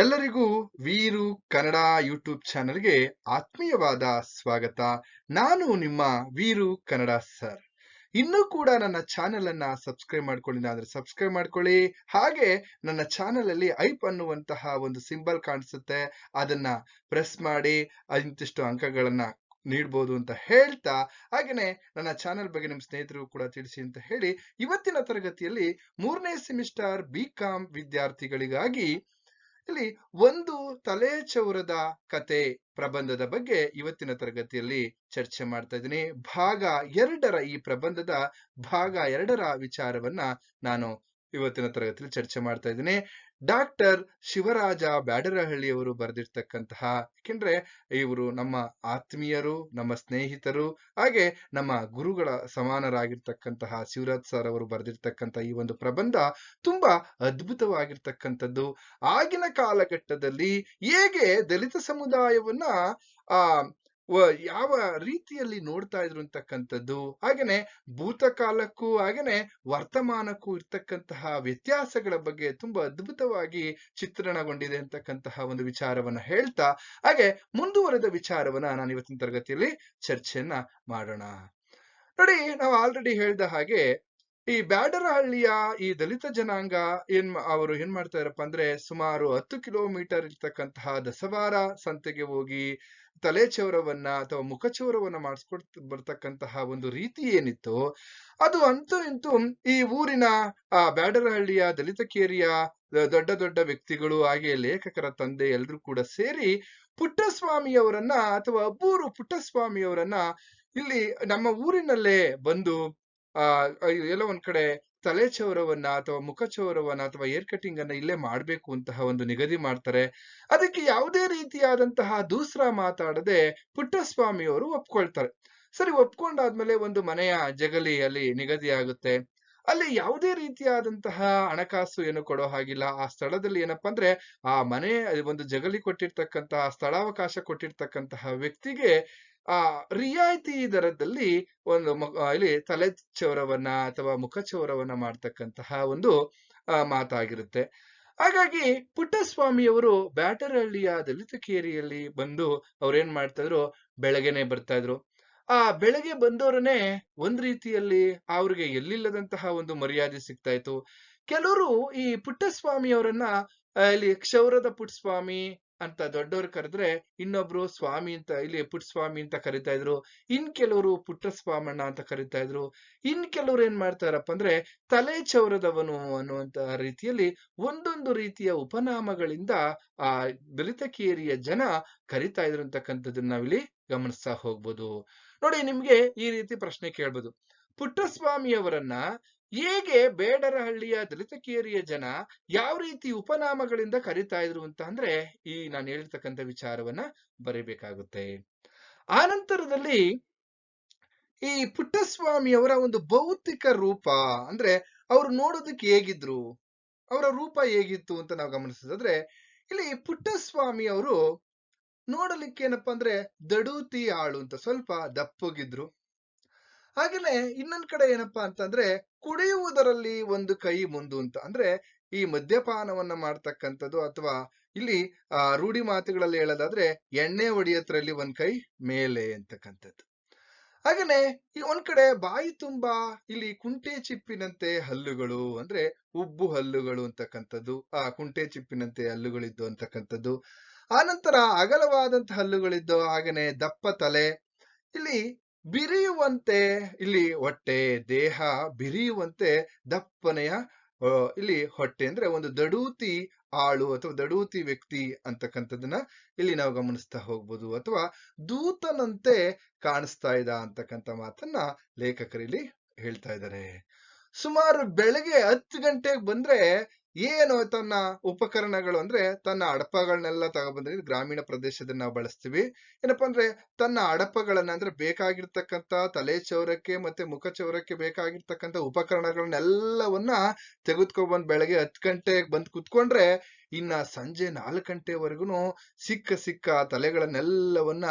ಎಲ್ಲರಿಗೂ ವೀರು ಕನ್ನಡ ಯೂಟ್ಯೂಬ್ ಚಾನೆಲ್ಗೆ ಆತ್ಮೀಯವಾದ ಸ್ವಾಗತ. ನಾನು ನಿಮ್ಮ ವೀರು ಕನ್ನಡ ಸರ್. ಇನ್ನೂ ಕೂಡ ನನ್ನ ಚಾನೆಲ್ ಅನ್ನ ಸಬ್ಸ್ಕ್ರೈಬ್ ಮಾಡ್ಕೊಳ್ಳಿ. ಅಂದ್ರೆ ಸಬ್ಸ್ಕ್ರೈಬ್ ಮಾಡ್ಕೊಳ್ಳಿ. ಹಾಗೆ ನನ್ನ ಚಾನೆಲ್ ಅಲ್ಲಿ ಐಪ್ ಅನ್ನುವಂತಹ ಒಂದು ಸಿಂಬಲ್ ಕಾಣಿಸುತ್ತೆ. ಅದನ್ನ ಪ್ರೆಸ್ ಮಾಡಿ ಇಂತಿಷ್ಟು ಅಂಕಗಳನ್ನ ನೀಡ್ಬೋದು ಅಂತ ಹೇಳ್ತಾ, ಹಾಗೆಯೇ ನನ್ನ ಚಾನೆಲ್ ಬಗ್ಗೆ ನಿಮ್ಮ ಸ್ನೇಹಿತರು ಕೂಡ ತಿಳಿಸಿ ಅಂತ ಹೇಳಿ, ಇವತ್ತಿನ ತರಗತಿಯಲ್ಲಿ ಮೂರನೇ ಸೆಮಿಸ್ಟರ್ ಬಿ ಕಾಮ್ ವಿದ್ಯಾರ್ಥಿಗಳಿಗಾಗಿ ಇಲ್ಲಿ ಒಂದು ತಲೆ ಚೌರದ ಕತೆ ಪ್ರಬಂಧದ ಬಗ್ಗೆ ಇವತ್ತಿನ ತರಗತಿಯಲ್ಲಿ ಚರ್ಚೆ ಮಾಡ್ತಾ ಇದ್ದೀನಿ. ಭಾಗ ಎರಡರ ಈ ಪ್ರಬಂಧದ ಭಾಗ ಎರಡರ ವಿಚಾರವನ್ನ ನಾನು ಇವತ್ತಿನ ತರಗತಿಯಲ್ಲಿ ಚರ್ಚೆ ಮಾಡ್ತಾ ಇದ್ದೀನಿ. ಡಾಕ್ಟರ್ ಶಿವರಾಜ ಬ್ಯಾಡರಹಳ್ಳಿಯವರು ಬರೆದಿರ್ತಕ್ಕಂತಹ ಯಾಕೆಂದ್ರೆ ಇವರು ನಮ್ಮ ಆತ್ಮೀಯರು, ನಮ್ಮ ಸ್ನೇಹಿತರು, ಹಾಗೆ ನಮ್ಮ ಗುರುಗಳ ಸಮಾನರಾಗಿರ್ತಕ್ಕಂತಹ ಶಿವರಾಜ್ ಸರ್ ಅವರು ಬರೆದಿರ್ತಕ್ಕಂತಹ ಈ ಒಂದು ಪ್ರಬಂಧ ತುಂಬಾ ಅದ್ಭುತವಾಗಿರ್ತಕ್ಕಂಥದ್ದು. ಆಗಿನ ಕಾಲಘಟ್ಟದಲ್ಲಿ ಹೇಗೆ ದಲಿತ ಸಮುದಾಯವನ್ನ, ಆ ಯಾವ ರೀತಿಯಲ್ಲಿ ನೋಡ್ತಾ ಇದ್ರು ಅಂತಕ್ಕಂಥದ್ದು, ಹಾಗೇನೆ ಭೂತಕಾಲಕ್ಕೂ ಹಾಗೇನೆ ವರ್ತಮಾನಕ್ಕೂ ಇರ್ತಕ್ಕಂತಹ ವ್ಯತ್ಯಾಸಗಳ ಬಗ್ಗೆ ತುಂಬಾ ಅದ್ಭುತವಾಗಿ ಚಿತ್ರಣಗೊಂಡಿದೆ ಅಂತಕ್ಕಂತಹ ಒಂದು ವಿಚಾರವನ್ನ ಹೇಳ್ತಾ, ಹಾಗೆ ಮುಂದುವರೆದ ವಿಚಾರವನ್ನ ನಾನು ಇವತ್ತಿನ ತರಗತಿಯಲ್ಲಿ ಚರ್ಚೆಯನ್ನ ಮಾಡೋಣ. ನೋಡಿ, ನಾವು ಆಲ್ರೆಡಿ ಹೇಳ್ದ ಹಾಗೆ ಈ ಬ್ಯಾಡರಹಳ್ಳಿಯ ಈ ದಲಿತ ಜನಾಂಗ ಏನ್ ಅವರು ಏನ್ ಮಾಡ್ತಾ ಇರಪ್ಪ ಅಂದ್ರೆ ಸುಮಾರು ಹತ್ತು ಕಿಲೋಮೀಟರ್ ಇರ್ತಕ್ಕಂತಹ ದಸವಾರ ಸಂತೆಗೆ ಹೋಗಿ ತಲೆ ಚೌರವನ್ನ ಅಥವಾ ಮುಖಚೌರವನ್ನ ಮಾಡಿಸ್ಕೊಡ್ ಬರ್ತಕ್ಕಂತಹ ಒಂದು ರೀತಿ ಏನಿತ್ತು ಅದು ಅಂತೂ ಇಂತೂ ಈ ಊರಿನ, ಆ ಬ್ಯಾಡರಹಳ್ಳಿಯ ದಲಿತ ಕೇರಿಯ ದೊಡ್ಡ ದೊಡ್ಡ ವ್ಯಕ್ತಿಗಳು ಹಾಗೆ ಲೇಖಕರ ತಂದೆ ಎಲ್ರೂ ಕೂಡ ಸೇರಿ ಪುಟ್ಟಸ್ವಾಮಿಯವರನ್ನ ಅಥವಾ ಅಬ್ಬೂರು ಪುಟ್ಟಸ್ವಾಮಿಯವರನ್ನ ಇಲ್ಲಿ ನಮ್ಮ ಊರಿನಲ್ಲೇ ಬಂದು ಆ ಎಲ್ಲೋ ಒಂದ್ ಕಡೆ ತಲೆ ಚೌರವನ್ನ ಅಥವಾ ಮುಖ ಚೌರವನ್ನ ಅಥವಾ ಏರ್ ಕಟಿಂಗ್ ಅನ್ನ ಇಲ್ಲೇ ಮಾಡ್ಬೇಕು ಅಂತಹ ಒಂದು ನಿಗದಿ ಮಾಡ್ತಾರೆ. ಅದಕ್ಕೆ ಯಾವುದೇ ರೀತಿಯಾದಂತಹ ದೂಸ್ರ ಮಾತಾಡದೆ ಪುಟ್ಟಸ್ವಾಮಿ ಅವರು ಒಪ್ಕೊಳ್ತಾರೆ. ಸರಿ, ಒಪ್ಕೊಂಡಾದ್ಮೇಲೆ ಒಂದು ಮನೆಯ ಜಗಲಿ ಅಲ್ಲಿ ನಿಗದಿ ಆಗುತ್ತೆ. ಅಲ್ಲಿ ಯಾವುದೇ ರೀತಿಯಾದಂತಹ ಹಣಕಾಸು ಏನು ಕೊಡೋ ಹಾಗಿಲ್ಲ. ಆ ಸ್ಥಳದಲ್ಲಿ ಏನಪ್ಪಾ ಅಂದ್ರೆ ಆ ಮನೆ ಒಂದು ಜಗಲಿ ಕೊಟ್ಟಿರ್ತಕ್ಕಂತಹ ಸ್ಥಳಾವಕಾಶ ಕೊಟ್ಟಿರ್ತಕ್ಕಂತಹ ವ್ಯಕ್ತಿಗೆ ಆ, ರಿಯಾಯಿತಿ ದರದಲ್ಲಿ ಒಂದು ಇಲ್ಲಿ ತಲೆ ಚೌರವನ್ನ ಅಥವಾ ಮುಖ ಚೌರವನ್ನ ಮಾಡ್ತಕ್ಕಂತಹ ಒಂದು ಮಾತಾಗಿರುತ್ತೆ. ಹಾಗಾಗಿ ಪುಟ್ಟಸ್ವಾಮಿಯವರು ಬ್ಯಾಟರಹಳ್ಳಿಯ ದಲಿತ ಕೇರಿಯಲ್ಲಿ ಬಂದು ಅವ್ರೇನ್ ಮಾಡ್ತಾ ಇದ್ರು ಬೆಳಗ್ಗೆನೆ ಬರ್ತಾ ಇದ್ರು ಆ, ಬೆಳಗ್ಗೆ ಬಂದವರನ್ನೇ ಒಂದ್ ರೀತಿಯಲ್ಲಿ ಅವ್ರಿಗೆ ಎಲ್ಲಿಲ್ಲದಂತಹ ಒಂದು ಮರ್ಯಾದೆ ಸಿಗ್ತಾ ಇತ್ತು. ಕೆಲವರು ಈ ಪುಟ್ಟಸ್ವಾಮಿಯವರನ್ನ ಇಲ್ಲಿ ಕ್ಷೌರದ ಪುಟ್ಟಸ್ವಾಮಿ ಅಂತ ದೊಡ್ಡವರು ಕರೆದ್ರೆ ಇನ್ನೊಬ್ರು ಸ್ವಾಮಿ ಅಂತ, ಇಲ್ಲಿ ಪುಟ್ಟಸ್ವಾಮಿ ಅಂತ ಕರಿತಾ ಇದ್ರು, ಇನ್ ಕೆಲವರು ಪುಟ್ಟಸ್ವಾಮಣ್ಣ ಅಂತ ಕರಿತಾ ಇದ್ರು, ಇನ್ ಕೆಲವ್ರು ಏನ್ ಮಾಡ್ತಾರಪ್ಪ ಅಂದ್ರೆ ತಲೆ ಚೌರದವನು ಅನ್ನುವಂತಹ ರೀತಿಯಲ್ಲಿ ಒಂದೊಂದು ರೀತಿಯ ಉಪನಾಮಗಳಿಂದ ಆ ದಲಿತ ಕೇರಿಯ ಜನ ಕರಿತಾ ಇದ್ರು ಅಂತಕ್ಕಂಥದ್ದನ್ನ ನಾವಿಲ್ಲಿ ಗಮನಿಸ್ತಾ ಹೋಗ್ಬೋದು. ನೋಡಿ, ನಿಮ್ಗೆ ಈ ರೀತಿ ಪ್ರಶ್ನೆ ಕೇಳ್ಬೋದು. ಪುಟ್ಟಸ್ವಾಮಿಯವರನ್ನ ಹೇಗೆ ಬೇಡರಹಳ್ಳಿಯ ದಲಿತ ಕೇರಿಯ ಜನ ಯಾವ ರೀತಿ ಉಪನಾಮಗಳಿಂದ ಕರಿತಾ ಇದ್ರು ಅಂತ ಅಂದ್ರೆ ಈ ನಾನು ಹೇಳಿರ್ತಕ್ಕಂಥ ವಿಚಾರವನ್ನ ಬರೀಬೇಕಾಗುತ್ತೆ. ಆನಂತರದಲ್ಲಿ ಈ ಪುಟ್ಟಸ್ವಾಮಿಯವರ ಒಂದು ಭೌತಿಕ ರೂಪ ಅಂದ್ರೆ ಅವರು ನೋಡೋದಕ್ಕೆ ಹೇಗಿದ್ರು, ಅವರ ರೂಪ ಹೇಗಿತ್ತು ಅಂತ ನಾವು ಗಮನಿಸಿದ್ರೆ ಇಲ್ಲಿ ಪುಟ್ಟಸ್ವಾಮಿ ಅವರು ನೋಡಲಿಕ್ಕೆ ಏನಪ್ಪಾ ಅಂದ್ರೆ ದಡೂತಿ ಆಳು ಅಂತ ಸ್ವಲ್ಪ ದಪ್ಪಗಿದ್ರು. ಹಾಗೇನೆ ಇನ್ನೊಂದ್ ಕಡೆ ಏನಪ್ಪಾ ಅಂತಂದ್ರೆ ಕುಡಿಯುವುದರಲ್ಲಿ ಒಂದು ಕೈ ಮುಂದು ಅಂತ. ಅಂದ್ರೆ ಈ ಮದ್ಯಪಾನವನ್ನ ಮಾಡ್ತಕ್ಕಂಥದ್ದು ಅಥವಾ ಇಲ್ಲಿ, ಆ, ರೂಢಿ ಮಾತುಗಳಲ್ಲಿ ಹೇಳೋದಾದ್ರೆ ಎಣ್ಣೆ ಒಡೆಯತ್ರಲ್ಲಿ ಒಂದ್ ಕೈ ಮೇಲೆ ಅಂತಕ್ಕಂಥದ್ದು. ಹಾಗೇನೆ ಈ ಒಂದ್ ಕಡೆ ಬಾಯಿ ತುಂಬಾ ಇಲ್ಲಿ ಕುಂಟೆ ಚಿಪ್ಪಿನಂತೆ ಹಲ್ಲುಗಳು ಅಂದ್ರೆ ಉಬ್ಬು ಹಲ್ಲುಗಳು ಅಂತಕ್ಕಂಥದ್ದು, ಆ, ಕುಂಟೆ ಚಿಪ್ಪಿನಂತೆ ಹಲ್ಲುಗಳಿದ್ದು ಅಂತಕ್ಕಂಥದ್ದು. ನಂತರ ಅಗಲವಾದಂತ ಹಲ್ಲುಗಳಿದ್ದು ಹಾಗೇನೆ ದಪ್ಪ ತಲೆ, ಇಲ್ಲಿ ಬಿರಿಯುವಂತೆ ಇಲ್ಲಿ ಹೊಟ್ಟೆ, ದೇಹ ಬಿರಿಯುವಂತೆ ದಪ್ಪನೆಯ ಇಲ್ಲಿ ಹೊಟ್ಟೆ ಅಂದ್ರೆ ಒಂದು ದಡೂತಿ ಆಳು ಅಥವಾ ದಡೂತಿ ವ್ಯಕ್ತಿ ಅಂತಕ್ಕಂಥದ್ದನ್ನ ಇಲ್ಲಿ ನಾವು ಗಮನಿಸ್ತಾ ಹೋಗ್ಬೋದು ಅಥವಾ ದೂತನಂತೆ ಕಾಣಿಸ್ತಾ ಇದ್ದ ಅಂತಕ್ಕಂಥ ಮಾತನ್ನ ಲೇಖಕರಿಲ್ಲಿ ಹೇಳ್ತಾ ಇದ್ದಾರೆ. ಸುಮಾರು ಬೆಳಗ್ಗೆ ಹತ್ತು ಗಂಟೆಗೆ ಬಂದ್ರೆ ಏನು ತನ್ನ ಉಪಕರಣಗಳು ಅಂದ್ರೆ ತನ್ನ ಅಡಪಗಳನ್ನೆಲ್ಲ ತಗೊಬಂದ್ರೆ ಗ್ರಾಮೀಣ ಪ್ರದೇಶದಲ್ಲಿ ನಾವು ಬಳಸ್ತೀವಿ. ಏನಪ್ಪಾ ಅಂದ್ರೆ ತನ್ನ ಅಡಪಗಳನ್ನ ಅಂದ್ರೆ ಬೇಕಾಗಿರ್ತಕ್ಕಂತ ತಲೆ ಚೌರಕ್ಕೆ ಮತ್ತೆ ಮುಖ ಚೌರಕ್ಕೆ ಬೇಕಾಗಿರ್ತಕ್ಕಂತ ಉಪಕರಣಗಳನ್ನೆಲ್ಲವನ್ನ ತೆಗೆದುಕೊಬಂದ್ ಬೆಳಗ್ಗೆ ಹತ್ತು ಗಂಟೆಗೆ ಬಂದ್ ಕುತ್ಕೊಂಡ್ರೆ ಇನ್ನ ಸಂಜೆ ನಾಲ್ಕು ಗಂಟೆವರೆಗೂ ಸಿಕ್ಕ ಸಿಕ್ಕ ತಲೆಗಳನ್ನೆಲ್ಲವನ್ನ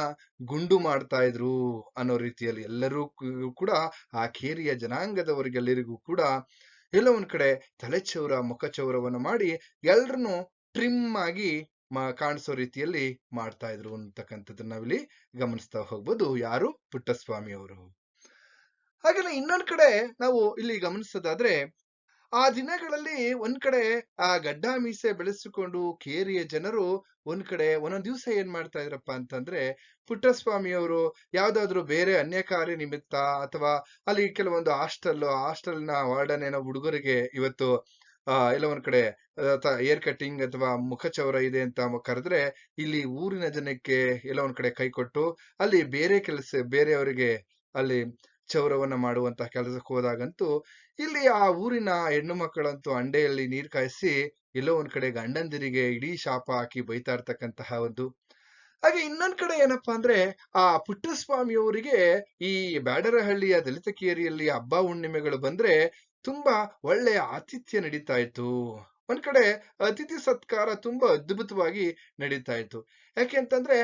ಗುಂಡು ಮಾಡ್ತಾ ಇದ್ರು ಅನ್ನೋ ರೀತಿಯಲ್ಲಿ ಎಲ್ಲರೂ ಕೂಡ ಆ ಕೇರಿಯ ಜನಾಂಗದವರಿಗೆಲ್ಲರಿಗೂ ಕೂಡ ಎಲ್ಲೋ ಒಂದ್ ಕಡೆ ತಲೆ ಚೌರ, ಮುಖ ಚೌರವನ್ನ ಮಾಡಿ ಎಲ್ರನ್ನು ಟ್ರಿಮ್ ಆಗಿ ಕಾಣಿಸೋ ರೀತಿಯಲ್ಲಿ ಮಾಡ್ತಾ ಇದ್ರು ಅಂತಕ್ಕಂಥದ್ದನ್ನ ನಾವಿಲ್ಲಿ ಗಮನಿಸ್ತಾ ಹೋಗ್ಬೋದು. ಯಾರು? ಪುಟ್ಟಸ್ವಾಮಿ ಅವರು. ಹಾಗೇನೆ ಇನ್ನೊಂದ್ ಕಡೆ ನಾವು ಇಲ್ಲಿ ಗಮನಿಸೋದಾದ್ರೆ ಆ ದಿನಗಳಲ್ಲಿ ಒಂದ್ ಕಡೆ, ಆ ಗಡ್ಡ ಮೀಸೆ ಬೆಳೆಸಿಕೊಂಡು ಕೇರಿಯ ಜನರು ಒಂದ್ ಕಡೆ ಒಂದೊಂದ್ ದಿವಸ ಏನ್ ಮಾಡ್ತಾ ಇದ್ರಪ್ಪ ಅಂತಂದ್ರೆ, ಪುಟ್ಟಸ್ವಾಮಿ ಅವರು ಯಾವ್ದಾದ್ರು ಬೇರೆ ಅನ್ಯ ಕಾರ್ಯ ನಿಮಿತ್ತ ಅಥವಾ ಅಲ್ಲಿ ಕೆಲವೊಂದು ಹಾಸ್ಟೆಲ್ ಹಾಸ್ಟೆಲ್ನ ವಾರ್ಡನ್ ಏನೋ ಹುಡುಗರಿಗೆ ಇವತ್ತು, ಆ, ಎಲ್ಲ ಒಂದ್ ಕಡೆ ಏರ್ ಕಟಿಂಗ್ ಅಥವಾ ಮುಖ ಚೌರ ಇದೆ ಅಂತ ಕರೆದ್ರೆ ಇಲ್ಲಿ ಊರಿನ ಜನಕ್ಕೆ ಎಲ್ಲ ಒಂದ್ ಕಡೆ ಕೈ ಕೊಟ್ಟು ಅಲ್ಲಿ ಬೇರೆ ಕೆಲಸ, ಬೇರೆಯವರಿಗೆ ಅಲ್ಲಿ ಚೌರವನ್ನ ಮಾಡುವಂತಹ ಕೆಲಸಕ್ಕೆ ಹೋದಾಗಂತೂ, ಇಲ್ಲಿ ಆ ಊರಿನ ಹೆಣ್ಣು ಮಕ್ಕಳಂತೂ ಅಂಡೆಯಲ್ಲಿ ನೀರ್ ಕಾಯಿಸಿ, ಎಲ್ಲೋ ಒಂದ್ ಕಡೆ ಗಂಡಂದಿರಿಗೆ ಇಡೀ ಶಾಪ ಹಾಕಿ ಬೈತಾ ಇರ್ತಕ್ಕಂತಹ ಒಂದು. ಹಾಗೆ ಇನ್ನೊಂದ್ ಕಡೆ ಏನಪ್ಪಾ ಅಂದ್ರೆ, ಆ ಪುಟ್ಟಸ್ವಾಮಿ ಅವರಿಗೆ ಈ ಬ್ಯಾಡರಹಳ್ಳಿಯ ದಲಿತ ಕೇರಿಯಲ್ಲಿ ಹಬ್ಬ ಹುಣ್ಣಿಮೆಗಳು ಬಂದ್ರೆ ತುಂಬಾ ಒಳ್ಳೆಯ ಆತಿಥ್ಯ ನಡೀತಾ ಇತ್ತು. ಒಂದ್ ಕಡೆ ಅತಿಥಿ ಸತ್ಕಾರ ತುಂಬಾ ಅದ್ಭುತವಾಗಿ ನಡೀತಾ ಇತ್ತು. ಯಾಕೆ ಅಂತಂದ್ರೆ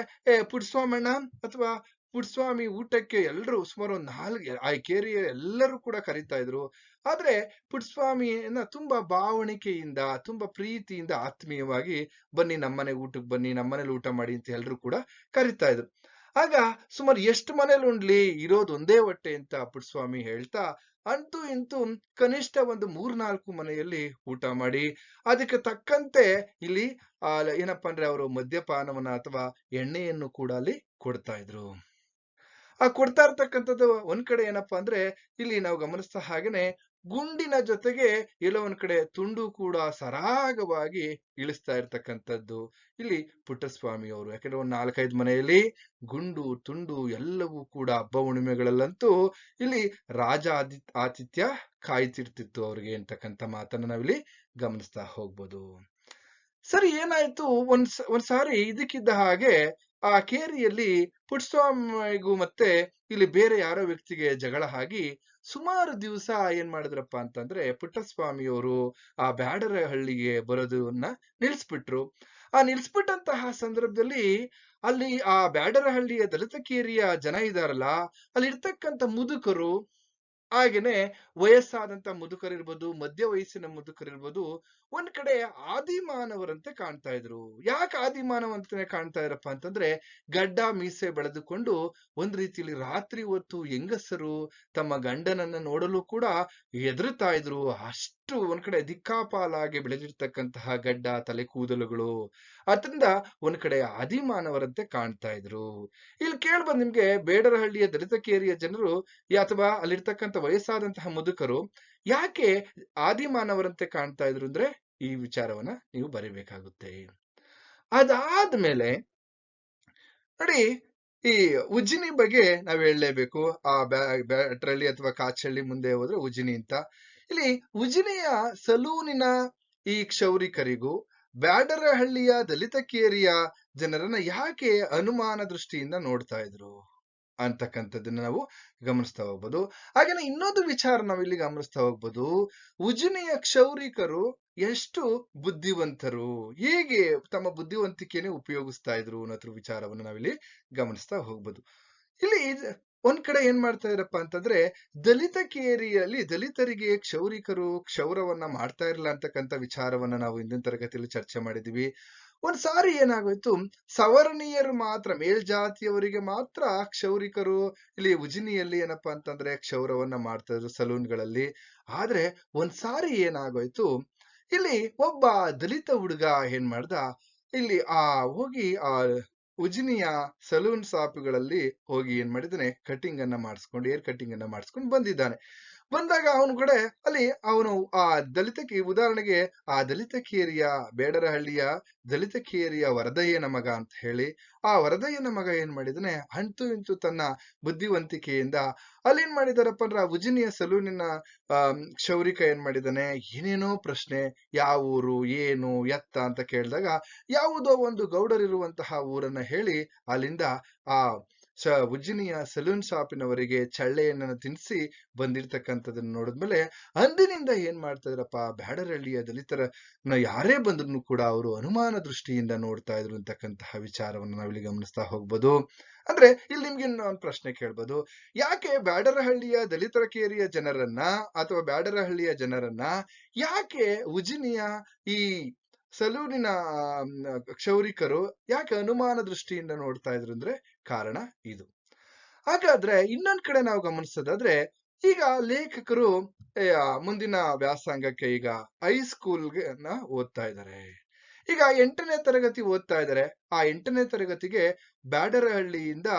ಪುಟ್ಟಸ್ವಾಮಣ್ಣ ಅಥವಾ ಪುಟ್ಟಸ್ವಾಮಿ ಊಟಕ್ಕೆ ಎಲ್ಲರೂ ಸುಮಾರು ಒಂದ್ ನಾಲ್ಕು ಆ ಕೇರಿಯ ಎಲ್ಲರೂ ಕೂಡ ಕರೀತಾ ಇದ್ರು. ಆದ್ರೆ ಪುಟ್ಸ್ವಾಮಿಯನ್ನ ತುಂಬಾ ಭಾವಣಿಕೆಯಿಂದ, ತುಂಬಾ ಪ್ರೀತಿಯಿಂದ ಆತ್ಮೀಯವಾಗಿ ಬನ್ನಿ ನಮ್ಮನೆ ಊಟಕ್ಕೆ ಬನ್ನಿ ನಮ್ಮನೇಲಿ ಊಟ ಮಾಡಿ ಅಂತ ಎಲ್ಲರೂ ಕೂಡ ಕರೀತಾ ಇದ್ರು. ಆಗ ಸುಮಾರು ಎಷ್ಟು ಮನೇಲಿ ಉಂಡ್ಲಿ? ಇರೋದು ಒಂದೇ ಹೊಟ್ಟೆ ಅಂತ ಪುಟ್ಸ್ವಾಮಿ ಹೇಳ್ತಾ, ಅಂತೂ ಇಂತೂ ಕನಿಷ್ಠ ಒಂದು ಮೂರ್ನಾಲ್ಕು ಮನೆಯಲ್ಲಿ ಊಟ ಮಾಡಿ, ಅದಕ್ಕೆ ತಕ್ಕಂತೆ ಇಲ್ಲಿ ಏನಪ್ಪಾ ಅಂದ್ರೆ ಅವರು ಮದ್ಯಪಾನವನ್ನ ಅಥವಾ ಎಣ್ಣೆಯನ್ನು ಕೂಡ ಅಲ್ಲಿ ಕೊಡ್ತಾ ಇದ್ರು. ಆ ಕೊಡ್ತಾ ಇರ್ತಕ್ಕಂಥದ್ದು ಒಂದ್ ಕಡೆ ಏನಪ್ಪಾ ಅಂದ್ರೆ ಇಲ್ಲಿ ನಾವು ಗಮನಿಸ್ತಾ ಹಾಗೇನೆ ಗುಂಡಿನ ಜೊತೆಗೆ ಎಲ್ಲೋ ಒಂದ್ ಕಡೆ ತುಂಡು ಕೂಡ ಸರಾಗವಾಗಿ ಇಳಿಸ್ತಾ ಇರ್ತಕ್ಕಂಥದ್ದು. ಇಲ್ಲಿ ಪುಟ್ಟಸ್ವಾಮಿ ಅವರು ಯಾಕಂದ್ರೆ ಒಂದ್ ನಾಲ್ಕೈದು ಮನೆಯಲ್ಲಿ ಗುಂಡು, ತುಂಡು ಎಲ್ಲವೂ ಕೂಡ ಹಬ್ಬ ಹುಣ್ಣಿಮೆಗಳಲ್ಲಂತೂ ಇಲ್ಲಿ ರಾಜ ಆದಿ ಆತಿಥ್ಯ ಕಾಯ್ತಿರ್ತಿತ್ತು ಅವ್ರಿಗೆ ಅಂತಕ್ಕಂಥ ಮಾತನ್ನ ನಾವಿಲ್ಲಿ ಗಮನಿಸ್ತಾ ಹೋಗ್ಬೋದು. ಸರಿ ಏನಾಯ್ತು? ಒಂದ್ ಒಂದ್ಸಾರಿ ಒಂದ್ ಸಾರಿ ಇದಕ್ಕಿದ್ದ ಹಾಗೆ ಆ ಕೇರಿಯಲ್ಲಿ ಪುಟ್ಟಸ್ವಾಮಿಗೂ ಮತ್ತೆ ಇಲ್ಲಿ ಬೇರೆ ಯಾರೋ ವ್ಯಕ್ತಿಗೆ ಜಗಳ ಆಗಿ ಸುಮಾರು ದಿವಸ ಏನ್ ಮಾಡಿದ್ರಪ್ಪ ಅಂತಂದ್ರೆ ಪುಟ್ಟಸ್ವಾಮಿಯವರು ಆ ಬ್ಯಾಡರ ಹಳ್ಳಿಗೆ ಬರೋದನ್ನ ನಿಲ್ಸ್ಬಿಟ್ರು. ಆ ನಿಲ್ಸ್ಬಿಟ್ಟಂತಹ ಸಂದರ್ಭದಲ್ಲಿ ಅಲ್ಲಿ ಆ ಬ್ಯಾಡರಹಳ್ಳಿಯ ದಲಿತಕೇರಿಯ ಜನ ಇದಾರಲ್ಲ ಅಲ್ಲಿ ಇರ್ತಕ್ಕಂಥ ಮುದುಕರು, ಹಾಗೇನೆ ವಯಸ್ಸಾದಂತ ಮುದುಕರಿರ್ಬೋದು ಮಧ್ಯ ವಯಸ್ಸಿನ ಮುದುಕರಿರ್ಬೋದು ಒಂದ್ ಕಡೆ ಆದಿಮಾನವರಂತೆ ಕಾಣ್ತಾ ಇದ್ರು. ಯಾಕೆ ಆದಿಮಾನವಂತೆ ಕಾಣ್ತಾ ಇರಪ್ಪ ಅಂತಂದ್ರೆ, ಗಡ್ಡ ಮೀಸೆ ಬೆಳೆದುಕೊಂಡು ಒಂದ್ ರೀತಿಯಲ್ಲಿ ರಾತ್ರಿ ಹೊತ್ತು ಹೆಂಗಸರು ತಮ್ಮ ಗಂಡನನ್ನ ನೋಡಲು ಕೂಡ ಎದುರುತ್ತಾ ಇದ್ರು. ಅಷ್ಟು ಒಂದ್ ಕಡೆ ದಿಕ್ಕಾಪಾಲಾಗಿ ಬೆಳೆದಿರ್ತಕ್ಕಂತಹ ಗಡ್ಡ, ತಲೆ ಕೂದಲುಗಳು. ಅದರಿಂದ ಒಂದ್ ಕಡೆ ಆದಿಮಾನವರಂತೆ ಕಾಣ್ತಾ ಇದ್ರು. ಇಲ್ಲಿ ಕೇಳ್ಬಂದ್ ನಿಮ್ಗೆ ಬೇಡರಹಳ್ಳಿಯ ದಲಿತಕೇರಿಯ ಜನರು ಅಥವಾ ಅಲ್ಲಿರ್ತಕ್ಕಂಥ ವಯಸ್ಸಾದಂತಹ ಮುದುಕರು ಯಾಕೆ ಆದಿಮಾನವರಂತೆ ಕಾಣ್ತಾ ಇದ್ರು ಅಂದ್ರೆ ಈ ವಿಚಾರವನ್ನ ನೀವು ಬರಿಬೇಕಾಗುತ್ತೆ. ಅದಾದ್ಮೇಲೆ ನೋಡಿ ಈ ಉಜ್ಜಿನಿ ಬಗ್ಗೆ ನಾವ್ ಹೇಳಲೇಬೇಕು. ಆ ಬ್ಯಾಟ್ರಲ್ಲಿ ಅಥವಾ ಕಾಚಳ್ಳಿ ಮುಂದೆ ಹೋದ್ರೆ ಉಜ್ಜಿನಿ ಅಂತ. ಇಲ್ಲಿ ಉಜಿನಿಯ ಸಲೂನಿನ ಈ ಕ್ಷೌರಿಕರಿಗೂ, ಬ್ಯಾಡರಹಳ್ಳಿಯ ದಲಿತ ಕೇರಿಯ ಜನರನ್ನ ಯಾಕೆ ಅನುಮಾನ ದೃಷ್ಟಿಯಿಂದ ನೋಡ್ತಾ ಇದ್ರು? ಅಂತಕ್ಕಂಥದ್ದನ್ನ ನಾವು ಗಮನಿಸ್ತಾ ಹೋಗ್ಬೋದು. ಹಾಗೇನೆ ಇನ್ನೊಂದು ವಿಚಾರ ನಾವು ಇಲ್ಲಿ ಗಮನಿಸ್ತಾ ಹೋಗ್ಬೋದು. ಉಜಿನಿಯ ಕ್ಷೌರಿಕರು ಎಷ್ಟು ಬುದ್ಧಿವಂತರು? ಹೇಗೆ ತಮ್ಮ ಬುದ್ಧಿವಂತಿಕೆಯನ್ನು ಉಪಯೋಗಿಸ್ತಾ ಇದ್ರು ಅನ್ನೋದ್ರ ವಿಚಾರವನ್ನು ನಾವಿಲ್ಲಿ ಗಮನಿಸ್ತಾ ಹೋಗ್ಬೋದು. ಇಲ್ಲಿ ಒಂದ್ ಕಡೆ ಏನ್ ಮಾಡ್ತಾ ಇರಪ್ಪ ಅಂತಂದ್ರೆ ದಲಿತ ಕೇರಿಯಲ್ಲಿ ದಲಿತರಿಗೆ ಕ್ಷೌರಿಕರು ಕ್ಷೌರವನ್ನ ಮಾಡ್ತಾ ಇರಲ್ಲ ಅಂತಕ್ಕಂಥ ವಿಚಾರವನ್ನ ನಾವು ಹಿಂದಿನ ತರಗತಿಯಲ್ಲಿ ಚರ್ಚೆ ಮಾಡಿದೀವಿ ಒಂದ್ ಸಾರಿ ಏನಾಗೋಯ್ತು? ಸವರ್ಣೀಯರು ಮಾತ್ರ, ಮೇಲ್ಜಾತಿಯವರಿಗೆ ಮಾತ್ರ ಕ್ಷೌರಿಕರು, ಇಲ್ಲಿ ಉಜಿನಿಯಲ್ಲಿ ಏನಪ್ಪಾ ಅಂತಂದ್ರೆ ಕ್ಷೌರವನ್ನ ಮಾಡ್ತಾ ಇದ್ರು ಸಲೂನ್ಗಳಲ್ಲಿ. ಆದ್ರೆ ಒಂದ್ ಸಾರಿ ಏನಾಗೋಯ್ತು? ಇಲ್ಲಿ ಒಬ್ಬ ದಲಿತ ಹುಡುಗ ಏನ್ ಮಾಡ್ದ? ಇಲ್ಲಿ ಆ ಹೋಗಿ ಆ ಉಜಿನಿಯ ಸಲೂನ್ ಶಾಪ್ಗಳಲ್ಲಿ ಹೋಗಿ ಏನ್ ಮಾಡಿದಾನೆ ಕಟಿಂಗ್ ಅನ್ನ ಮಾಡಿಸ್ಕೊಂಡು, ಏರ್ ಕಟಿಂಗ್ ಅನ್ನ ಮಾಡಿಸ್ಕೊಂಡು ಬಂದಿದ್ದಾನೆ. ಬಂದಾಗ ಅವನು ಕಡೆ, ಅಲ್ಲಿ ಅವನು ಆ ದಲಿತಕಿ, ಉದಾಹರಣೆಗೆ ಆ ದಲಿತ ಕೇರಿಯ ಬೇಡರಹಳ್ಳಿಯ ದಲಿತ ಕೇರಿಯ ವರದಯ್ಯನ ಮಗ ಅಂತ ಹೇಳಿ, ಆ ವರದಯ್ಯನ ಮಗ ಏನ್ ಮಾಡಿದನೆ ಅಂತು ಇಂತು ತನ್ನ ಬುದ್ಧಿವಂತಿಕೆಯಿಂದ ಅಲ್ಲಿ ಏನ್ ಮಾಡಿದಾರಪ್ಪ ಅಂದ್ರೆ ಆ ಉಜಿನಿಯ ಸಲೂನಿನ ಕ್ಷೌರಿಕ ಏನ್ ಮಾಡಿದಾನೆ ಏನೇನೋ ಪ್ರಶ್ನೆ, ಯಾವ ಊರು, ಏನು, ಎತ್ತ ಅಂತ ಕೇಳಿದಾಗ ಯಾವುದೋ ಒಂದು ಗೌಡರಿರುವಂತಹ ಊರನ್ನ ಹೇಳಿ ಅಲ್ಲಿಂದ ಆ ಸ ಉಜ್ಜಿನಿಯ ಸಲೂನ್ ಶಾಪಿನವರಿಗೆ ಚಳ್ಳೆಯನ್ನ ತಿನ್ಸಿ ಬಂದಿರ್ತಕ್ಕಂಥದನ್ನ ನೋಡಿದ್ಮೇಲೆ ಅಂದಿನಿಂದ ಏನ್ ಮಾಡ್ತಾ ಇದ್ರಪ್ಪ ಬ್ಯಾಡರಹಳ್ಳಿಯ ದಲಿತರ ಯಾರೇ ಬಂದ್ರು ಕೂಡ ಅವರು ಅನುಮಾನ ದೃಷ್ಟಿಯಿಂದ ನೋಡ್ತಾ ಇದ್ರು ಅಂತಕ್ಕಂತಹ ವಿಚಾರವನ್ನು ನಾವಿಲ್ಲಿ ಗಮನಿಸ್ತಾ ಹೋಗ್ಬೋದು. ಅಂದ್ರೆ ಇಲ್ಲಿ ನಿಮ್ಗೆ ಒಂದು ಪ್ರಶ್ನೆ ಕೇಳ್ಬೋದು. ಯಾಕೆ ಬ್ಯಾಡರಹಳ್ಳಿಯ ದಲಿತರ ಕೇರಿಯ ಜನರನ್ನ ಅಥವಾ ಬ್ಯಾಡರಹಳ್ಳಿಯ ಜನರನ್ನ ಯಾಕೆ ಉಜಿನಿಯ ಈ ಸಲೂನಿನ ಕ್ಷೌರಿಕರು ಯಾಕೆ ಅನುಮಾನ ದೃಷ್ಟಿಯಿಂದ ನೋಡ್ತಾ ಇದ್ರು ಅಂದ್ರೆ ಕಾರಣ ಇದು. ಹಾಗಾದ್ರೆ ಇನ್ನೊಂದ್ ಕಡೆ ನಾವು ಗಮನಿಸೋದಾದ್ರೆ, ಈಗ ಲೇಖಕರು ಮುಂದಿನ ವ್ಯಾಸಂಗಕ್ಕೆ ಈಗ ಹೈಸ್ಕೂಲ್ಗೆ ಓದ್ತಾ ಇದ್ದಾರೆ. ಈಗ ಎಂಟನೇ ತರಗತಿ ಓದ್ತಾ ಇದ್ದಾರೆ. ಆ ಎಂಟನೇ ತರಗತಿಗೆ ಬ್ಯಾಡರಹಳ್ಳಿಯಿಂದ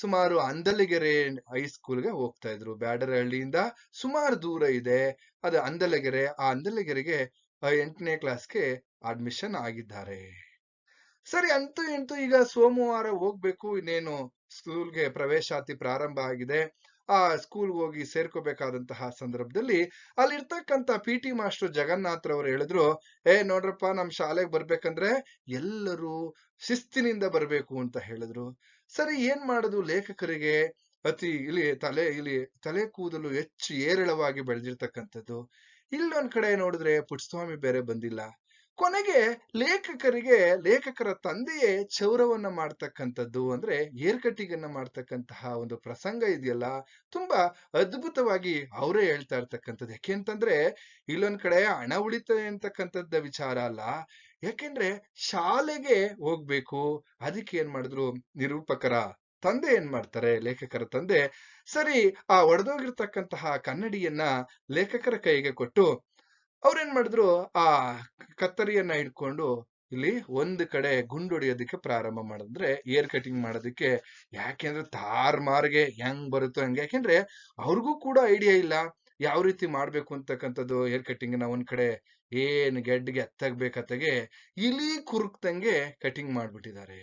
ಸುಮಾರು ಅಂದಲಗೆರೆ ಹೈಸ್ಕೂಲ್ಗೆ ಹೋಗ್ತಾ ಇದ್ರು. ಬ್ಯಾಡರಹಳ್ಳಿಯಿಂದ ಸುಮಾರು ದೂರ ಇದೆ. ಅದು ಅಂದಲಗೆರೆ, ಆ ಅಂದಲಗೆರೆಗೆ ಎಂಟನೇ ಕ್ಲಾಸ್ಗೆ ಅಡ್ಮಿಷನ್ ಆಗಿದ್ದಾರೆ. ಸರಿ, ಅಂತೂ ಇಂತೂ ಈಗ ಸೋಮವಾರ ಹೋಗ್ಬೇಕು, ಇನ್ನೇನು ಸ್ಕೂಲ್ಗೆ ಪ್ರವೇಶಾತಿ ಪ್ರಾರಂಭ ಆಗಿದೆ. ಆ ಸ್ಕೂಲ್ ಹೋಗಿ ಸೇರ್ಕೋಬೇಕಾದಂತಹ ಸಂದರ್ಭದಲ್ಲಿ ಅಲ್ಲಿರ್ತಕ್ಕಂತ ಪಿ ಟಿ ಮಾಸ್ಟರ್ ಜಗನ್ನಾಥ್ ಅವರು ಹೇಳಿದ್ರು, ಏ, ನೋಡ್ರಪ್ಪ, ನಮ್ ಶಾಲೆಗೆ ಬರ್ಬೇಕಂದ್ರೆ ಎಲ್ಲರೂ ಶಿಸ್ತಿನಿಂದ ಬರ್ಬೇಕು, ಅಂತ ಹೇಳಿದ್ರು. ಸರಿ, ಏನ್ ಮಾಡುದು ಲೇಖಕರಿಗೆ? ಅತಿ, ಇಲ್ಲಿ ತಲೆ ಇಲ್ಲಿ ತಲೆ ಕೂದಲು ಹೆಚ್ಚು ಏರಳವಾಗಿ ಬೆಳೆದಿರ್ತಕ್ಕಂಥದ್ದು. ಇಲ್ಲೊಂದ್ ಕಡೆ ನೋಡಿದ್ರೆ ಪುಟ್ಟಸ್ವಾಮಿ ಬೇರೆ ಬಂದಿಲ್ಲ. ಕೊನೆಗೆ ಲೇಖಕರಿಗೆ, ಲೇಖಕರ ತಂದೆಯೇ ಚೌರವನ್ನ ಮಾಡ್ತಕ್ಕಂಥದ್ದು ಅಂದ್ರೆ ಏರ್ಕಟ್ಟಿಗನ್ನ ಕಟ್ಟಿಂಗ್ ಮಾಡ್ತಕ್ಕಂತಹ ಒಂದು ಪ್ರಸಂಗ ಇದೆಯಲ್ಲ, ತುಂಬಾ ಅದ್ಭುತವಾಗಿ ಅವರೇ ಹೇಳ್ತಾ ಇರ್ತಕ್ಕಂಥದ್ದು. ಯಾಕೆಂತಂದ್ರೆ ಇಲ್ಲೊಂದ್ ಕಡೆ ಹಣ ಉಳಿತಾಯ ಅಂತಕ್ಕಂಥದ್ದ ವಿಚಾರ ಅಲ್ಲ. ಯಾಕೆಂದ್ರೆ ಶಾಲೆಗೆ ಹೋಗ್ಬೇಕು, ಅದಕ್ಕೆ ಏನ್ ಮಾಡಿದ್ರು ನಿರೂಪಕರ ತಂದೆ ಏನ್ ಮಾಡ್ತಾರೆ ಲೇಖಕರ ತಂದೆ? ಸರಿ, ಆ ಒಡೆದೋಗಿರ್ತಕ್ಕಂತಹ ಕನ್ನಡಿಯನ್ನ ಲೇಖಕರ ಕೈಗೆ ಕೊಟ್ಟು ಅವ್ರೇನ್ ಮಾಡಿದ್ರು? ಆ ಕತ್ತರಿಯನ್ನ ಹಿಡ್ಕೊಂಡು ಇಲ್ಲಿ ಒಂದ್ ಕಡೆ ಗುಂಡೊಡಿಯೋದಕ್ಕೆ ಪ್ರಾರಂಭ ಮಾಡಿದ್ರೆ, ಏರ್ ಕಟಿಂಗ್ ಮಾಡೋದಕ್ಕೆ ಯಾಕೆಂದ್ರೆ ತಾರ್ ಮಾರ್ಗೆ ಹೆಂಗ್ ಬರುತ್ತೋ ಹಂಗೆ. ಯಾಕೆಂದ್ರೆ ಅವ್ರಿಗೂ ಕೂಡ ಐಡಿಯಾ ಇಲ್ಲ ಯಾವ ರೀತಿ ಮಾಡ್ಬೇಕು ಅಂತಕ್ಕಂಥದ್ದು ಏರ್ ಕಟಿಂಗ್ನ ಒಂದ್ ಕಡೆ ಏನ್ ಗೆಡ್ಗೆ ಎತ್ತಾಗ್ಬೇಕತ್ತಾಗೆ ಇಲಿ ಕುರುಕ್ತಂಗೆ ಕಟಿಂಗ್ ಮಾಡ್ಬಿಟ್ಟಿದ್ದಾರೆ.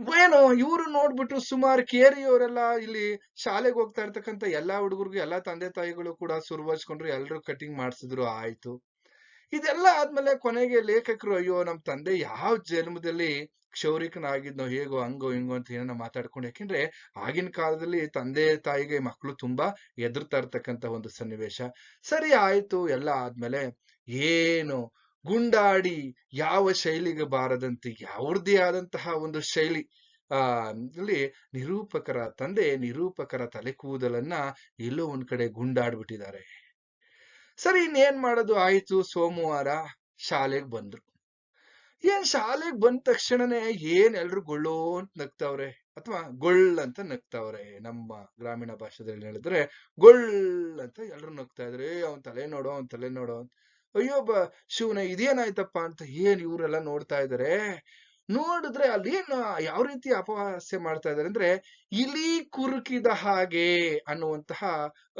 ಏನು ಇವ್ರು ನೋಡ್ಬಿಟ್ಟು ಸುಮಾರು ಕೇರಿಯವರೆಲ್ಲ ಇಲ್ಲಿ ಶಾಲೆಗೆ ಹೋಗ್ತಾ ಇರ್ತಕ್ಕಂಥ ಎಲ್ಲಾ ಹುಡುಗರಿಗೂ, ಎಲ್ಲಾ ತಂದೆ ತಾಯಿಗಳು ಕೂಡ ಸುರುವರ್ಸ್ಕೊಂಡ್ರು, ಎಲ್ರು ಕಟಿಂಗ್ ಮಾಡ್ಸಿದ್ರು, ಆಯ್ತು. ಇದೆಲ್ಲ ಆದ್ಮೇಲೆ ಕೊನೆಗೆ ಲೇಖಕರು, ಅಯ್ಯೋ, ನಮ್ ತಂದೆ ಯಾವ ಜನ್ಮದಲ್ಲಿ ಕ್ಷೌರಿಕನಾಗಿದ್ನೋ, ಹೇಗೋ, ಹಂಗೋ, ಹಿಂಗೋ ಅಂತ ಏನೋ ಮಾತಾಡ್ಕೊಂಡು, ಯಾಕೆಂದ್ರೆ ಆಗಿನ ಕಾಲದಲ್ಲಿ ತಂದೆ ತಾಯಿಗೆ ಮಕ್ಕಳು ತುಂಬಾ ಎದುರ್ತಾ ಇರ್ತಕ್ಕಂತ ಒಂದು ಸನ್ನಿವೇಶ. ಸರಿ, ಆಯ್ತು, ಎಲ್ಲ ಆದ್ಮೇಲೆ ಏನು ಗುಂಡಾಡಿ ಯಾವ ಶೈಲಿಗೆ ಬಾರದಂತೆ ಯಾವ್ದೇ ಆದಂತಹ ಒಂದು ಶೈಲಿ, ಆ ಇಲ್ಲಿ ನಿರೂಪಕರ ತಂದೆ, ನಿರೂಪಕರ ತಲೆ ಕೂದಲನ್ನ ಎಲ್ಲೋ ಒಂದ್ ಕಡೆ ಗುಂಡಾಡ್ಬಿಟ್ಟಿದ್ದಾರೆ. ಸರಿ, ಇನ್ನೇನ್ ಮಾಡೋದು? ಆಯ್ತು, ಸೋಮವಾರ ಶಾಲೆಗ್ ಬಂದ್ರು. ಏನ್ ಶಾಲೆಗ್ ಬಂದ ತಕ್ಷಣನೇ ಏನ್ ಎಲ್ರು ಗೊಳ್ಳೋ ಅಂತ ನಗ್ತಾವ್ರೆ? ಅಥವಾ ಗೊಳ್ ಅಂತ ನಗ್ತಾವ್ರೆ? ನಮ್ಮ ಗ್ರಾಮೀಣ ಭಾಷೆದಲ್ಲಿ ಹೇಳಿದ್ರೆ ಗೊಳ್ ಅಂತ ಎಲ್ರು ನಗ್ತಾ ಇದ್ರೆ, ಅವನ್ ತಲೆ ನೋಡೋ, ಅವನ್ ತಲೆ ನೋಡೋ ಅಂತ. ಅಯ್ಯೋ ಬ ಶಿವನ ಇದೇನಾಯ್ತಪ್ಪ ಅಂತ ಏನ್ ಇವರೆಲ್ಲ ನೋಡ್ತಾ ಇದಾರೆ? ನೋಡಿದ್ರೆ ಅಲ್ಲಿ ಏನು ಯಾವ ರೀತಿ ಅಪಹಾಸ್ಯ ಮಾಡ್ತಾ ಇದಾರೆ ಅಂದ್ರೆ ಇಲಿ ಕುರುಕಿದ ಹಾಗೆ ಅನ್ನುವಂತಹ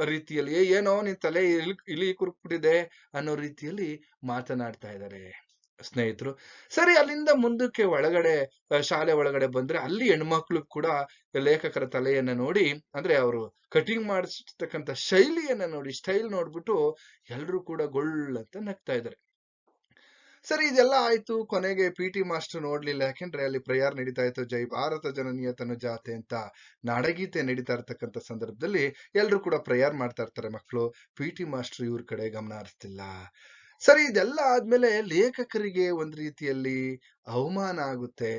ರೀತಿಯಲ್ಲಿ "ಏ, ಏನೋ ನಿನ್ ತಲೆ ಇಲಿ ಕುರುಕ್ಬಿಟ್ಟಿದೆ ಅನ್ನೋ ರೀತಿಯಲ್ಲಿ ಮಾತನಾಡ್ತಾ ಇದ್ದಾರೆ ಸ್ನೇಹಿತರು. ಸರಿ, ಅಲ್ಲಿಂದ ಮುಂದಕ್ಕೆ ಒಳಗಡೆ ಶಾಲೆ ಒಳಗಡೆ ಬಂದ್ರೆ ಅಲ್ಲಿ ಹೆಣ್ಮಕ್ಳು ಕೂಡ ಲೇಖಕರ ತಲೆಯನ್ನ ನೋಡಿ, ಅಂದ್ರೆ ಅವರು ಕಟಿಂಗ್ ಮಾಡಿಸ್ತಕ್ಕಂಥ ಶೈಲಿಯನ್ನ ನೋಡಿ ಸ್ಟೈಲ್ ನೋಡ್ಬಿಟ್ಟು ಎಲ್ರು ಕೂಡ ಗೊಳ್ ಅಂತ ನಗ್ತಾ ಇದ್ದಾರೆ. ಸರಿ, ಇದೆಲ್ಲ ಆಯ್ತು. ಕೊನೆಗೆ ಪಿ ಟಿ ಮಾಸ್ಟರ್ ನೋಡ್ಲಿಲ್ಲ. ಯಾಕೆಂದ್ರೆ ಅಲ್ಲಿ ಪ್ರೇಯರ್ ನಡೀತಾ ಇತ್ತು. ಜೈ ಭಾರತ ಜನನೀಯ ಜಾತೆ ಅಂತ ನಾಡಗೀತೆ ನಡೀತಾ ಇರ್ತಕ್ಕಂಥ ಸಂದರ್ಭದಲ್ಲಿ ಎಲ್ರು ಕೂಡ ಪ್ರೇಯರ್ ಮಾಡ್ತಾ ಇರ್ತಾರೆ ಮಕ್ಕಳು ಪಿ ಟಿ ಮಾಸ್ಟರ್ ಇವ್ರ ಕಡೆ ಗಮನ ಹರಿಸ್ತಿಲ್ಲ. ಸರಿ, ಇದೆಲ್ಲ ಆದ್ಮೇಲೆ ಲೇಖಕರಿಗೆ ಒಂದ್ ರೀತಿಯಲ್ಲಿ ಅವಮಾನ ಆಗುತ್ತೆ,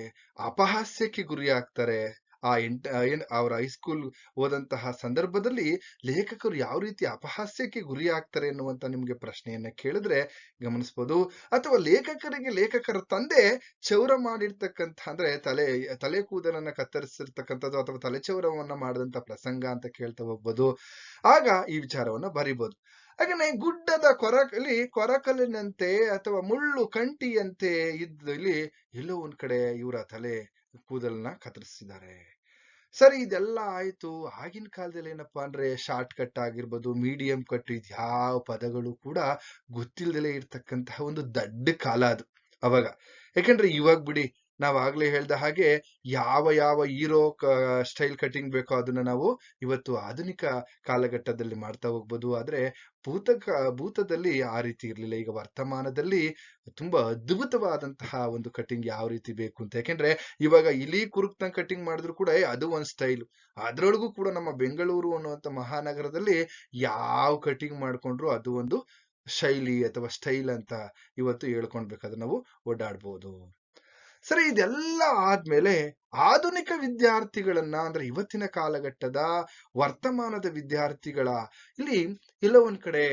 ಅಪಹಾಸ್ಯಕ್ಕೆ ಗುರಿ ಆಗ್ತಾರೆ. ಆ ಎಂಟ ಏನ್, ಅವ್ರ ಹೈಸ್ಕೂಲ್ ಹೋದಂತಹ ಸಂದರ್ಭದಲ್ಲಿ ಲೇಖಕರು ಯಾವ ರೀತಿ ಅಪಹಾಸ್ಯಕ್ಕೆ ಗುರಿ ಆಗ್ತಾರೆ ಎನ್ನುವಂತ ನಿಮ್ಗೆ ಪ್ರಶ್ನೆಯನ್ನ ಕೇಳಿದ್ರೆ ಗಮನಿಸ್ಬೋದು. ಅಥವಾ ಲೇಖಕರಿಗೆ ಲೇಖಕರ ತಂದೆ ಚೌರ ಮಾಡಿರ್ತಕ್ಕಂಥ, ಅಂದ್ರೆ ತಲೆ ತಲೆ ಕೂದಲನ್ನ ಕತ್ತರಿಸಿರ್ತಕ್ಕಂಥದ್ದು ಅಥವಾ ತಲೆ ಚೌರವನ್ನ ಮಾಡಿದಂತ ಪ್ರಸಂಗ ಅಂತ ಕೇಳ್ತಾ ಹೋಗ್ಬೋದು. ಆಗ ಈ ವಿಚಾರವನ್ನ ಬರಿಬೋದು. ಹಾಗೇನೆ ಗುಡ್ಡದ ಕೊರಕಲಿ ಕೊರಕಲಿನಂತೆ ಅಥವಾ ಮುಳ್ಳು ಕಂಟಿಯಂತೆ ಇದ್ದಲ್ಲಿ ಎಲ್ಲೋ ಒಂದ್ ಕಡೆ ಇವರ ತಲೆ ಕೂದಲನ್ನ ಕತ್ತರಿಸಿದ್ದಾರೆ. ಸರಿ, ಇದೆಲ್ಲ ಆಯ್ತು. ಆಗಿನ ಕಾಲದಲ್ಲಿ ಏನಪ್ಪಾ ಅಂದ್ರೆ ಶಾರ್ಟ್ ಕಟ್ ಆಗಿರ್ಬೋದು ಮೀಡಿಯಂ ಕಟ್ ಇದ್ಯಾವ ಪದಗಳು ಕೂಡ ಗೊತ್ತಿಲ್ದಲೇ ಇರ್ತಕ್ಕಂತಹ ಒಂದು ದೊಡ್ಡ ಕಾಲ ಅದು ಅವಾಗ. ಯಾಕಂದ್ರೆ ಇವಾಗ ಬಿಡಿ ನಾವ್ ಆಗ್ಲೇ ಹೇಳ್ದ ಹಾಗೆ ಯಾವ ಯಾವ ಹೀರೋ ಸ್ಟೈಲ್ ಕಟಿಂಗ್ ಬೇಕೋ ಅದನ್ನ ನಾವು ಇವತ್ತು ಆಧುನಿಕ ಕಾಲಘಟ್ಟದಲ್ಲಿ ಮಾಡ್ತಾ ಹೋಗ್ಬೋದು. ಆದ್ರೆ ಭೂತ ಭೂತದಲ್ಲಿ ಆ ರೀತಿ ಇರ್ಲಿಲ್ಲ. ಈಗ ವರ್ತಮಾನದಲ್ಲಿ ತುಂಬಾ ಅದ್ಭುತವಾದಂತಹ ಒಂದು ಕಟಿಂಗ್ ಯಾವ ರೀತಿ ಬೇಕು ಅಂತ. ಯಾಕೆಂದ್ರೆ ಇವಾಗ ಇಲಿ ಕುರುಕ್ನ ಕಟಿಂಗ್ ಮಾಡಿದ್ರು ಕೂಡ ಅದು ಒಂದ್ ಸ್ಟೈಲ್. ಅದ್ರೊಳಗೂ ಕೂಡ ನಮ್ಮ ಬೆಂಗಳೂರು ಅನ್ನುವಂತ ಮಹಾನಗರದಲ್ಲಿ ಯಾವ ಕಟಿಂಗ್ ಮಾಡ್ಕೊಂಡ್ರು ಅದು ಒಂದು ಶೈಲಿ ಅಥವಾ ಸ್ಟೈಲ್ ಅಂತ ಇವತ್ತು ಹೇಳ್ಕೊಂಡ್ಬೇಕಾದ್ರೆ ನಾವು ಓಡಾಡ್ಬೋದು. ಸರಿ, ಇದೆಲ್ಲ ಆದ್ಮೇಲೆ ಆಧುನಿಕ ವಿದ್ಯಾರ್ಥಿಗಳನ್ನ ಅಂದ್ರೆ ಇವತ್ತಿನ ಕಾಲಘಟ್ಟದ ವರ್ತಮಾನದ ವಿದ್ಯಾರ್ಥಿಗಳ, ಇಲ್ಲಿ ಇಲ್ಲ ಒಂದ್ ಕಡೆ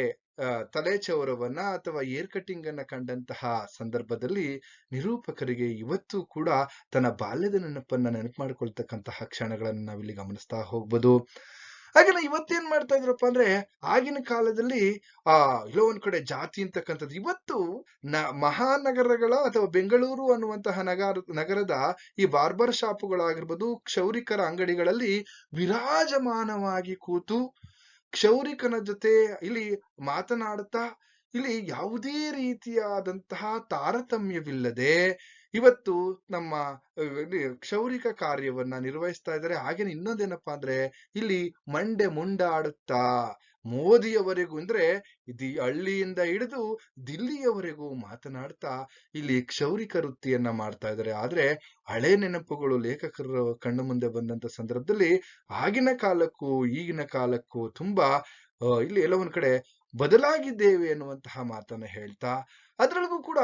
ತಲೆ ಚೌರವನ್ನ ಅಥವಾ ಏರ್ ಕಟಿಂಗ್ ಅನ್ನ ಕಂಡಂತಹ ಸಂದರ್ಭದಲ್ಲಿ ನಿರೂಪಕರಿಗೆ ಇವತ್ತು ಕೂಡ ತನ್ನ ಬಾಲ್ಯದ ನೆನಪನ್ನ ನೆನಪು ಮಾಡ್ಕೊಳ್ತಕ್ಕಂತಹ ಕ್ಷಣಗಳನ್ನ ನಾವಿಲ್ಲಿ ಗಮನಿಸ್ತಾ ಹೋಗ್ಬೋದು. ಹಾಗೇನೆ ಇವತ್ತೇನ್ ಮಾಡ್ತಾ ಇದ್ರಪ್ಪ ಅಂದ್ರೆ ಆಗಿನ ಕಾಲದಲ್ಲಿ, ಆ, ಎಲ್ಲೋ ಒಂದ್ ಕಡೆ ಜಾತಿ ಅಂತಕ್ಕಂಥದ್ದು ಇವತ್ತು ನ, ಮಹಾನಗರಗಳ ಅಥವಾ ಬೆಂಗಳೂರು ಅನ್ನುವಂತಹ ನಗರ, ನಗರದ ಈ ಬಾರ್ಬರ್ ಶಾಪುಗಳಾಗಿರ್ಬೋದು, ಕ್ಷೌರಿಕರ ಅಂಗಡಿಗಳಲ್ಲಿ ವಿರಾಜಮಾನವಾಗಿ ಕೂತು ಕ್ಷೌರಿಕನ ಜೊತೆ ಇಲ್ಲಿ ಮಾತನಾಡುತ್ತಾ, ಇಲ್ಲಿ ಯಾವುದೇ ರೀತಿಯಾದಂತಹ ತಾರತಮ್ಯವಿಲ್ಲದೆ ಇವತ್ತು ನಮ್ಮ ಕ್ಷೌರಿಕ ಕಾರ್ಯವನ್ನ ನಿರ್ವಹಿಸ್ತಾ ಇದ್ದಾರೆ. ಹಾಗೇನೆ ಇನ್ನೊಂದೇನಪ್ಪಾ ಅಂದ್ರೆ, ಇಲ್ಲಿ ಮಂಡೆ ಮುಂಡಾಡುತ್ತಾ ಮೋದಿಯವರೆಗೂ ಅಂದ್ರೆ ದಿ ಹಳ್ಳಿಯಿಂದ ಹಿಡಿದು ದಿಲ್ಲಿಯವರೆಗೂ ಮಾತನಾಡ್ತಾ ಇಲ್ಲಿ ಕ್ಷೌರಿಕ ವೃತ್ತಿಯನ್ನ ಮಾಡ್ತಾ ಇದ್ದಾರೆ. ಆದ್ರೆ, ಹಳೆ ನೆನಪುಗಳು ಲೇಖಕರ ಕಣ್ಣು ಮುಂದೆ ಬಂದಂತ ಸಂದರ್ಭದಲ್ಲಿ ಆಗಿನ ಕಾಲಕ್ಕೂ ಈಗಿನ ಕಾಲಕ್ಕೂ ತುಂಬಾ ಇಲ್ಲಿ ಒಂದ್ ಕಡೆ ಬದಲಾಗಿದ್ದೇವೆ ಅನ್ನುವಂತಹ ಮಾತನ್ನ ಹೇಳ್ತಾ, ಅದ್ರೊಳಗೂ ಕೂಡ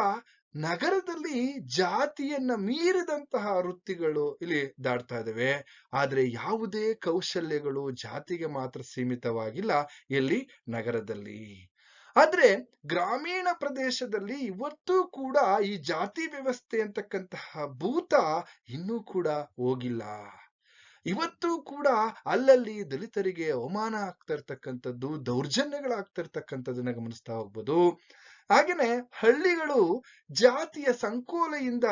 ನಗರದಲ್ಲಿ ಜಾತಿಯನ್ನ ಮೀರಿದಂತಹ ವೃತ್ತಿಗಳು ಇಲ್ಲಿ ದಾಡ್ತಾ ಇದಾವೆ. ಆದ್ರೆ ಯಾವುದೇ ಕೌಶಲ್ಯಗಳು ಜಾತಿಗೆ ಮಾತ್ರ ಸೀಮಿತವಾಗಿಲ್ಲ ಎಲ್ಲಿ ನಗರದಲ್ಲಿ. ಆದ್ರೆ ಗ್ರಾಮೀಣ ಪ್ರದೇಶದಲ್ಲಿ ಇವತ್ತು ಕೂಡ ಈ ಜಾತಿ ವ್ಯವಸ್ಥೆ ಅಂತಕ್ಕಂತಹ ಭೂತ ಇನ್ನೂ ಕೂಡ ಹೋಗಿಲ್ಲ. ಇವತ್ತು ಕೂಡ ಅಲ್ಲಲ್ಲಿ ದಲಿತರಿಗೆ ಅವಮಾನ ಆಗ್ತಾ ಇರ್ತಕ್ಕಂಥದ್ದು, ದೌರ್ಜನ್ಯಗಳಾಗ್ತಾ ಇರ್ತಕ್ಕಂಥದ್ದನ್ನ ಗಮನಿಸ್ತಾ ಹೋಗ್ಬೋದು. ಹಾಗೇನೆ ಹಳ್ಳಿಗಳು ಜಾತಿಯ ಸಂಕೋಲೆಯಿಂದ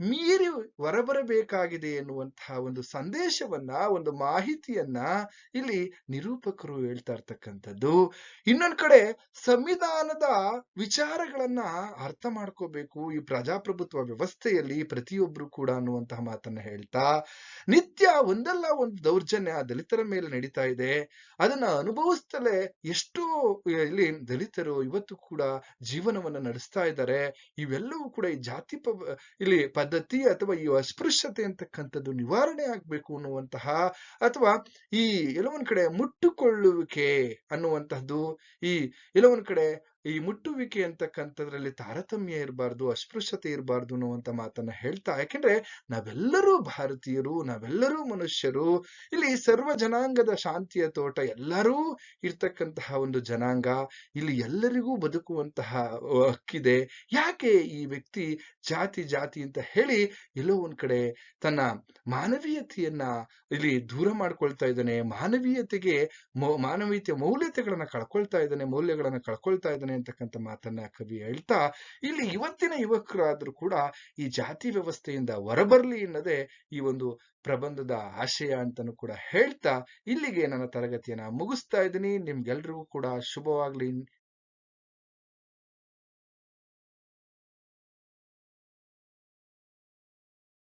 ಮೀರಿ ಹೊರಬರಬೇಕಾಗಿದೆ ಎನ್ನುವಂತಹ ಒಂದು ಸಂದೇಶವನ್ನ, ಒಂದು ಮಾಹಿತಿಯನ್ನ ಇಲ್ಲಿ ನಿರೂಪಕರು ಹೇಳ್ತಾ ಇರ್ತಕ್ಕಂಥದ್ದು. ಇನ್ನೊಂದ್ ಕಡೆ ಸಂವಿಧಾನದ ವಿಚಾರಗಳನ್ನ ಅರ್ಥ ಮಾಡ್ಕೋಬೇಕು. ಈ ಪ್ರಜಾಪ್ರಭುತ್ವ ವ್ಯವಸ್ಥೆಯಲ್ಲಿ ಪ್ರತಿಯೊಬ್ರು ಕೂಡ ಅನ್ನುವಂತಹ ಮಾತನ್ನ ಹೇಳ್ತಾ, ನಿತ್ಯ ಒಂದಲ್ಲ ಒಂದು ದೌರ್ಜನ್ಯ ದಲಿತರ ಮೇಲೆ ನಡೀತಾ ಇದೆ. ಅದನ್ನ ಅನುಭವಿಸ್ತಲೇ ಎಷ್ಟೋ ಇಲ್ಲಿ ದಲಿತರು ಇವತ್ತು ಕೂಡ ಜೀವನವನ್ನ ನಡೆಸ್ತಾ ಇದ್ದಾರೆ. ಇವೆಲ್ಲವೂ ಕೂಡ ಈ ಜಾತಿ ಇಲ್ಲಿ ಪದ್ಧತಿ ಅಥವಾ ಈ ಅಸ್ಪೃಶ್ಯತೆ ಅಂತಕ್ಕಂಥದ್ದು ನಿವಾರಣೆ ಆಗ್ಬೇಕು ಅನ್ನುವಂತಹ ಅಥವಾ ಈ ಎಲ್ಲವೊಂದ್ ಕಡೆ ಮುಟ್ಟುಕೊಳ್ಳುವಿಕೆ ಅನ್ನುವಂತಹದ್ದು ಈ ಎಲ್ಲವೊಂದ್ ಕಡೆ ಈ ಮುಟ್ಟುವಿಕೆ ಅಂತಕ್ಕಂಥದ್ರಲ್ಲಿ ತಾರತಮ್ಯ ಇರಬಾರ್ದು, ಅಸ್ಪೃಶ್ಯತೆ ಇರಬಾರ್ದು ಅನ್ನುವಂತ ಮಾತನ್ನ ಹೇಳ್ತಾ, ಯಾಕೆಂದ್ರೆ ನಾವೆಲ್ಲರೂ ಭಾರತೀಯರು, ನಾವೆಲ್ಲರೂ ಮನುಷ್ಯರು. ಇಲ್ಲಿ ಸರ್ವ ಜನಾಂಗದ ಶಾಂತಿಯ ತೋಟ ಎಲ್ಲರೂ ಇರ್ತಕ್ಕಂತಹ ಒಂದು ಜನಾಂಗ. ಇಲ್ಲಿ ಎಲ್ಲರಿಗೂ ಬದುಕುವಂತಹ ಹಕ್ಕಿದೆ. ಯಾಕೆ ಈ ವ್ಯಕ್ತಿ ಜಾತಿ ಜಾತಿ ಅಂತ ಹೇಳಿ ಎಲ್ಲೋ ಒಂದ್ ಕಡೆ ತನ್ನ ಮಾನವೀಯತೆಯನ್ನ ಇಲ್ಲಿ ದೂರ ಮಾಡ್ಕೊಳ್ತಾ ಇದ್ದಾನೆ, ಮಾನವೀಯತೆಗೆ ಮಾನವೀಯತೆ ಮೌಲ್ಯತೆಗಳನ್ನ ಕಳ್ಕೊಳ್ತಾ ಇದ್ದಾನೆ, ಮೌಲ್ಯಗಳನ್ನ ಕಳ್ಕೊಳ್ತಾ ಇದ್ದಾನೆ. ಅಂತಕ್ಕಂಥ ಮಾತನ್ನ ಕವಿ ಹೇಳ್ತಾ, ಇಲ್ಲಿ ಇವತ್ತಿನ ಯುವಕರಾದ್ರೂ ಕೂಡ ಈ ಜಾತಿ ವ್ಯವಸ್ಥೆಯಿಂದ ಹೊರಬರ್ಲಿ ಎನ್ನದೆ ಈ ಒಂದು ಪ್ರಬಂಧದ ಆಶಯ ಅಂತಾನು ಕೂಡ ಹೇಳ್ತಾ, ಇಲ್ಲಿಗೆ ನನ್ನ ತರಗತಿಯನ್ನ ಮುಗಿಸ್ತಾ ಇದ್ದೀನಿ. ನಿಮ್ಗೆಲ್ರಿಗೂ ಕೂಡ ಶುಭವಾಗ್ಲಿ.